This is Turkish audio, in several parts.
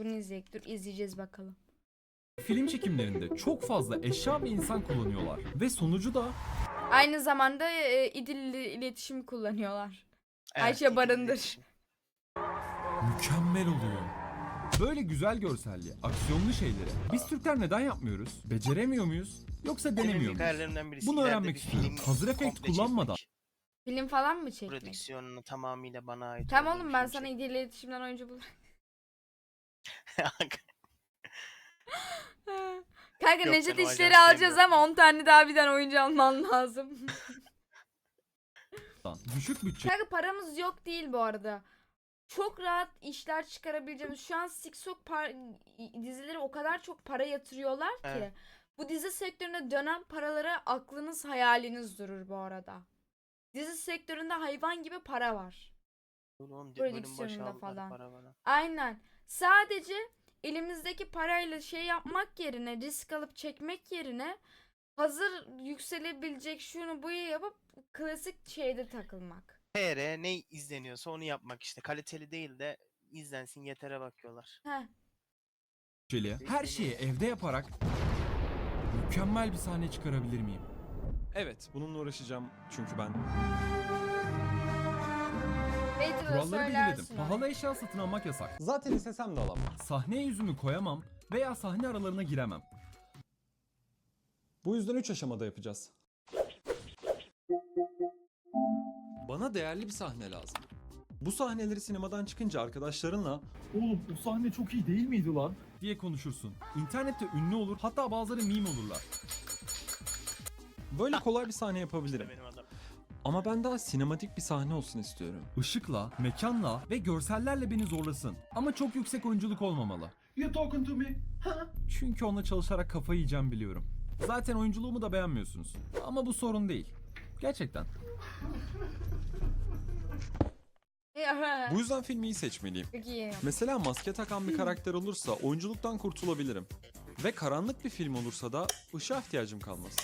Bunu izleyek. Dur izleyeceğiz bakalım. Film çekimlerinde çok fazla eşya ve insan kullanıyorlar. Ve sonucu da Aynı zamanda e, idilli iletişim kullanıyorlar. Evet, Ayşe barındır. mükemmel oluyor. Böyle güzel görselli, aksiyonlu şeyleri biz Türkler neden yapmıyoruz? Beceremiyor muyuz? Yoksa denemiyor muyuz? birisi Bunu ileride öğrenmek bir istiyorum. film Hazır efekt komple kullanmadan. çekmek. Film falan mı çekmek? Prodüksiyonunu tamamıyla bana ait. Tamam olduğu oğlum ben film sana idilli iletişimden oyuncu bulurum. Kanka Yok, Necdet ben o işleri ajansı alacağız sevmiyorum. ama 10 tane daha birden oyuncu alman lazım. Düşük bütçe Kanka paramız yok değil bu arada. Çok rahat işler çıkarabileceğimiz. Şu an par- dizileri o kadar çok para yatırıyorlar ki. Evet. Bu dizi sektöründe dönen paralara aklınız hayaliniz durur bu arada. Dizi sektöründe hayvan gibi para var. Oğlum, bölüm başı Prodüksiyonunda falan. para bana. Aynen. Sadece elimizdeki parayla şey yapmak yerine, risk alıp çekmek yerine hazır yükselebilecek şunu buyu yapıp klasik şeyde takılmak. PR ne izleniyorsa onu yapmak işte. Kaliteli değil de izlensin yetere bakıyorlar. Heh. bütçeli her şeyi evde yaparak mükemmel bir sahne çıkarabilir miyim? Evet, bununla uğraşacağım çünkü ben De Kuralları söylersin belirledim. onu. Pahalı eşya satın almak yasak. zaten istesem de alamam. Sahneye yüzümü koyamam veya sahne aralarına giremem. Bu yüzden 3 aşamada yapacağız. Bana değerli bir sahne lazım. Bu sahneleri sinemadan çıkınca arkadaşlarınla Oğlum o sahne çok iyi değil miydi lan? diye konuşursun. İnternette ünlü olur hatta bazıları meme olurlar. böyle kolay bir sahne yapabilirim. Ama ben daha sinematik bir sahne olsun istiyorum. Işıkla, mekanla ve görsellerle beni zorlasın. Ama çok yüksek oyunculuk olmamalı. You talking to me? Çünkü onunla çalışarak kafayı yiyeceğim biliyorum. Zaten oyunculuğumu da beğenmiyorsunuz. Ama bu sorun değil. Gerçekten. Bu yüzden filmi iyi seçmeliyim. Çok iyi. Mesela maske takan bir karakter olursa oyunculuktan kurtulabilirim. Ve karanlık bir film olursa da ışığa ihtiyacım kalmaz.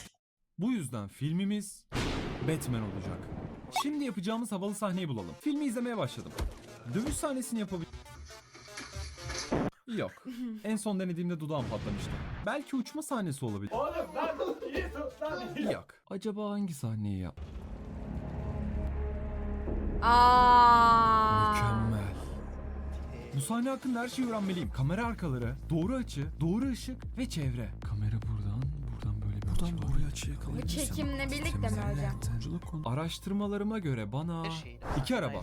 Bu yüzden filmimiz Batman olacak. Şimdi yapacağımız havalı sahneyi bulalım. Filmi izlemeye başladım. Dövüş sahnesini yapabil... Yok. En son denediğimde dudağım patlamıştı. Belki uçma sahnesi olabilir. Oğlum lan iyi tut lan iyi. Yok. Acaba hangi sahneyi yap? Aa. Mükemmel. Bu sahne hakkında her şeyi öğrenmeliyim. Kamera arkaları, doğru açı, doğru ışık ve çevre. Kamera buradan, buradan böyle bir buradan doğru açı Bu çekimle birlikte mi hocam? Araştırmalarıma göre bana iki araba.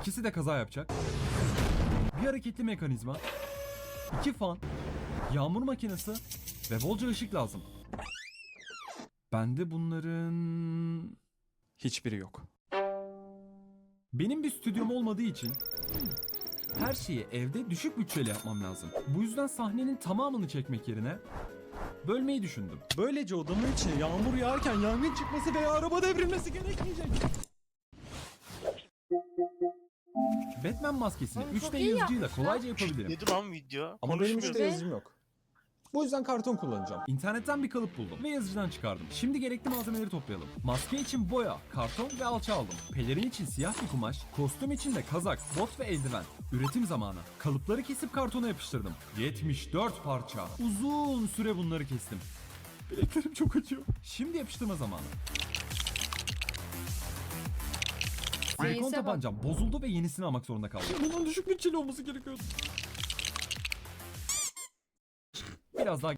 İkisi de kaza yapacak. Bir hareketli mekanizma. iki fan. Yağmur makinesi ve bolca ışık lazım. Bende bunların Hiçbiri yok. Benim bir stüdyom olmadığı için her şeyi evde düşük bütçeyle yapmam lazım. Bu yüzden sahnenin tamamını çekmek yerine bölmeyi düşündüm. Böylece odamın içine yağmur yağarken yangın çıkması veya araba devrilmesi gerekmeyecek. Batman maskesini Oğlum çok 3D iyi yazıcıyla kolayca yapabilirim. Ne duran video? Ama benim Konuşmuyoruz. işte yazıcım yok. Bu yüzden karton kullanacağım. İnternetten bir kalıp buldum ve yazıcıdan çıkardım. Şimdi gerekli malzemeleri toplayalım. Maske için boya, karton ve alça aldım. Pelerin için siyah bir kumaş, kostüm için de kazak, bot ve eldiven. Üretim zamanı. Kalıpları kesip kartona yapıştırdım. 74 parça. Uzun süre bunları kestim. Bileklerim çok acıyor. Şimdi yapıştırma zamanı. Silikon tabancam bozuldu ve yenisini almak zorunda kaldım. Bunun düşük bütçeli olması gerekiyordu. Biraz daha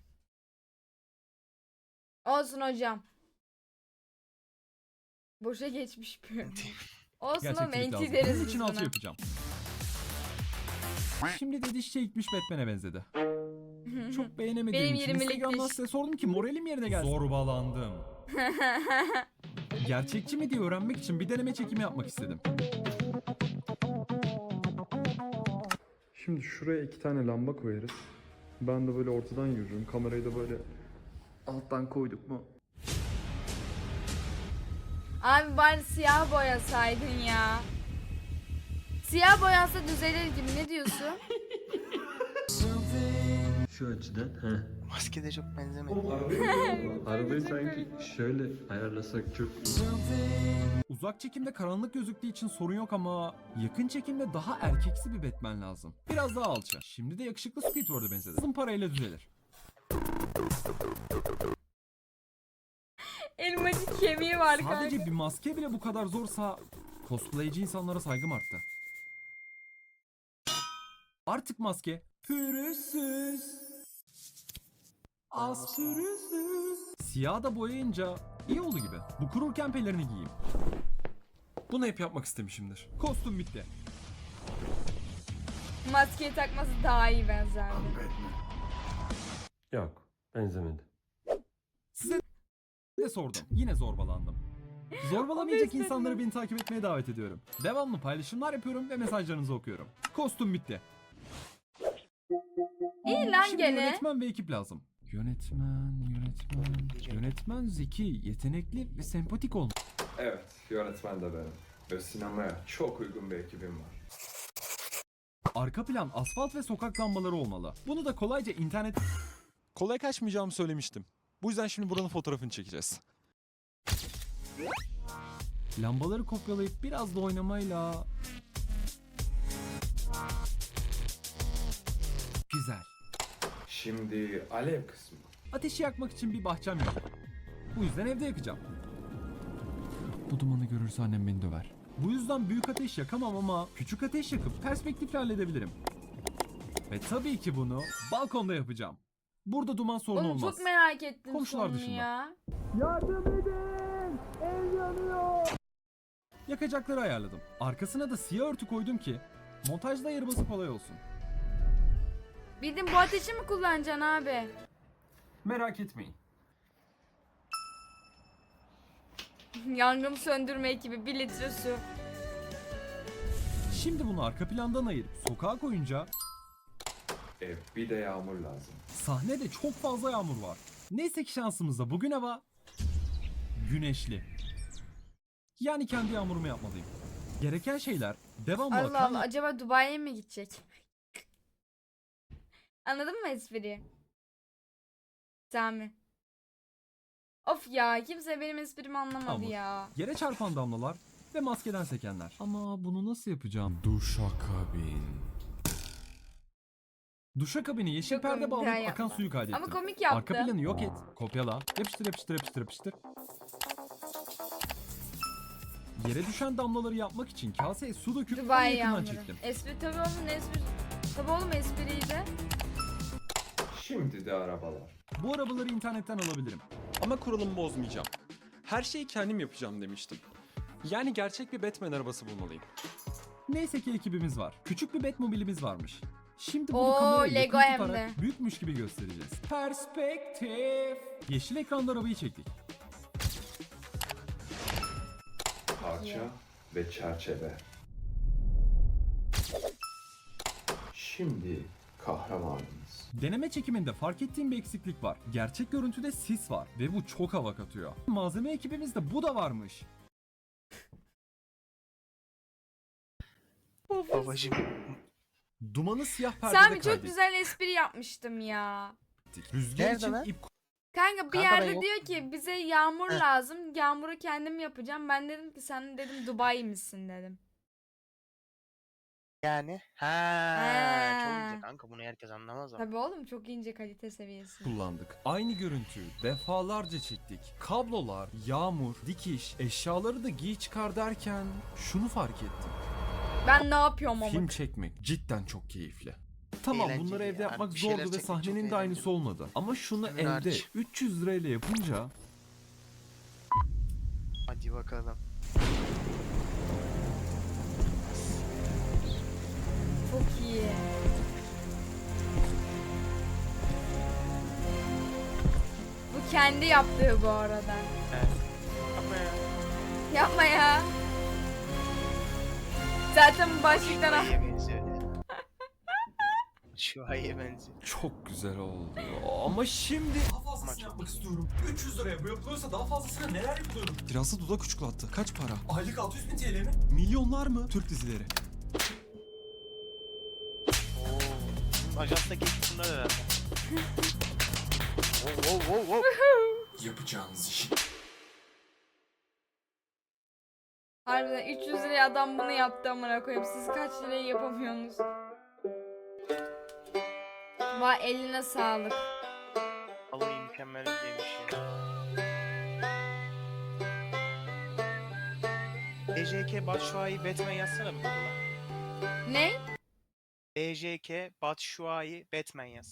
Olsun hocam. Boşa geçmiş bir ömür. Olsun oğlum Gerçekçilik lazım. deriz Bunun biz için altı buna. yapacağım. Şimdi de dişçe gitmiş Batman'e benzedi. Çok beğenemediğim Benim için yirmilik Instagram'dan diş. size sordum ki moralim yerine gelsin. Zorbalandım. Gerçekçi mi diye öğrenmek için bir deneme çekimi yapmak istedim. Şimdi şuraya iki tane lamba koyarız. Ben de böyle ortadan yürürüm. Kamerayı da böyle alttan koyduk mu? Abi bari siyah boyasaydın ya. Siyah boyansa düzelir gibi ne diyorsun? Şu açıdan. He. Maske de çok benzemedi. Arabayı sanki şöyle ayarlasak çok Uzak çekimde karanlık gözüktüğü için sorun yok ama yakın çekimde daha erkeksi bir Batman lazım. Biraz daha alça. Şimdi de yakışıklı Squidward'a benzedi. Uzun parayla düzelir. Elmacık kemiği var Sadece kanka. bir maske bile bu kadar zorsa cosplayci insanlara saygım arttı. Artık maske pürüzsüz. Az pürüzsüz. Siyah da boyayınca iyi oldu gibi. Bu kururken pelerini giyeyim. Bunu hep yapmak istemişimdir. Kostüm bitti. Maskeyi takması daha iyi benzerdi. Yok, benzemedi. Size de sordum. Yine zorbalandım. Zorbalamayacak Ama insanları beni takip etmeye davet ediyorum. Devamlı paylaşımlar yapıyorum ve mesajlarınızı okuyorum. Kostüm bitti. İyi lan Şimdi gene. yönetmen ve ekip lazım. Yönetmen, yönetmen, yönetmen zeki, yetenekli ve sempatik olmalı. Evet, yönetmen de benim. Ve sinemaya çok uygun bir ekibim var. Arka plan asfalt ve sokak lambaları olmalı. Bunu da kolayca internet Kolay kaçmayacağımı söylemiştim. Bu yüzden şimdi buranın fotoğrafını çekeceğiz. lambaları kopyalayıp biraz da oynamayla Şimdi alev kısmı. Ateşi yakmak için bir bahçem yok. Bu yüzden evde yakacağım. Bu dumanı görürse annem beni döver. Bu yüzden büyük ateş yakamam ama küçük ateş yakıp perspektifle halledebilirim. Ve tabii ki bunu balkonda yapacağım. Burada duman sorun Oğlum olmaz. çok merak ettim Komşular sonunu dışında. ya. Yakacakları ayarladım. Arkasına da siyah örtü koydum ki montajda ayırması kolay olsun. Bildiğin bu ateşi mi kullanacaksın abi? Merak etmeyin. Yangın söndürme ekibi 1 litre su. Şimdi bunu arka plandan ayırıp sokağa koyunca E, bir de yağmur lazım. sahnede çok fazla yağmur var. Neyse ki şansımızda bugün hava güneşli. Yani kendi yağmurumu yapmalıyım. Gereken şeyler devamlı Allah akan Allah acaba Dubai'ye mi gidecek? Anladın mı espriyi? Sami. Of ya kimse benim esprimi anlamadı Yağmur. ya. yere çarpan damlalar ve maskeden sekenler. Ama bunu nasıl yapacağım? Duşakabin. Duşakabini yeşil Çok perde komik, bağlayıp akan yapma. suyu kaydettim. Ama komik yaptı. Arka planı yok et. Kopyala. Yapıştır yapıştır yapıştır yapıştır. Yere düşen damlaları yapmak için kaseye su döküp en Dubai yakından yağmuru. çektim. Espri tabii oğlum espri? Tabii oğlum espriydi. Şimdi de arabalar. Bu arabaları internetten alabilirim. Ama kuralımı bozmayacağım. Her şeyi kendim yapacağım demiştim. Yani gerçek bir Batman arabası bulmalıyım. Neyse ki ekibimiz var. Küçük bir Batmobilimiz varmış. Şimdi bunu Oo, kameraya Lego yakın hem tutarak de. büyükmüş gibi göstereceğiz. Perspektif. Yeşil ekranda arabayı çektik. Parça ve çerçeve. Şimdi kahramanımız. Deneme çekiminde fark ettiğim bir eksiklik var. Gerçek görüntüde sis var ve bu çok hava katıyor. Malzeme ekibimizde bu da varmış. Babacım Dumanı siyah perdede Sami çok kaydettik. güzel espri yapmıştım ya. Rüzgar Nerede için lan? ip Kanka bir Kanka ben yerde yok- diyor ki bize yağmur Heh. lazım. Yağmuru kendim yapacağım. Ben dedim ki sen dedim Dubai misin dedim. Yani. Ha, çok ince kanka bunu herkes anlamaz ama. Tabii oğlum çok ince kalite seviyesi. kullandık. Aynı görüntüyü defalarca çektik. Kablolar, yağmur, dikiş, eşyaları da giy çıkar derken şunu fark ettim. Ben ne yapıyorum ama? Film çekmek cidden çok keyifli. Tamam Eğlenceli bunları evde ya. yapmak Bir şeyler zordu ve çekmek çok sahnenin de aynısı olmadı. Ama şunu Ömür evde hariç. 300 lirayla yapınca Hadi bakalım. İyi. Bu kendi yaptığı bu arada. Evet. Ama ya. Yapma ya. Zaten bu başlıktan al. Şuay'e benziyor. Çok güzel oldu. Ama şimdi daha fazlasını yapmak istiyorum. 300 liraya bu yapılıyorsa daha fazlasına neler yapıyorum? Biraz da dudak uçuklattı. Kaç para? Aylık 600 bin TL mi? Milyonlar mı? Türk dizileri. Oo. Ajansta geçti bunlar herhalde. wow wow wow wow. Yapacağınız işi Harbiden 300 liraya adam bunu yaptı amına koyayım. Siz kaç liraya yapamıyorsunuz? Vay eline sağlık. Vallahi mükemmel videoymuş ya. BJK Batshuayi Batman yazsana bir Google'a. Ne? BJK Batshuayi Batman yaz.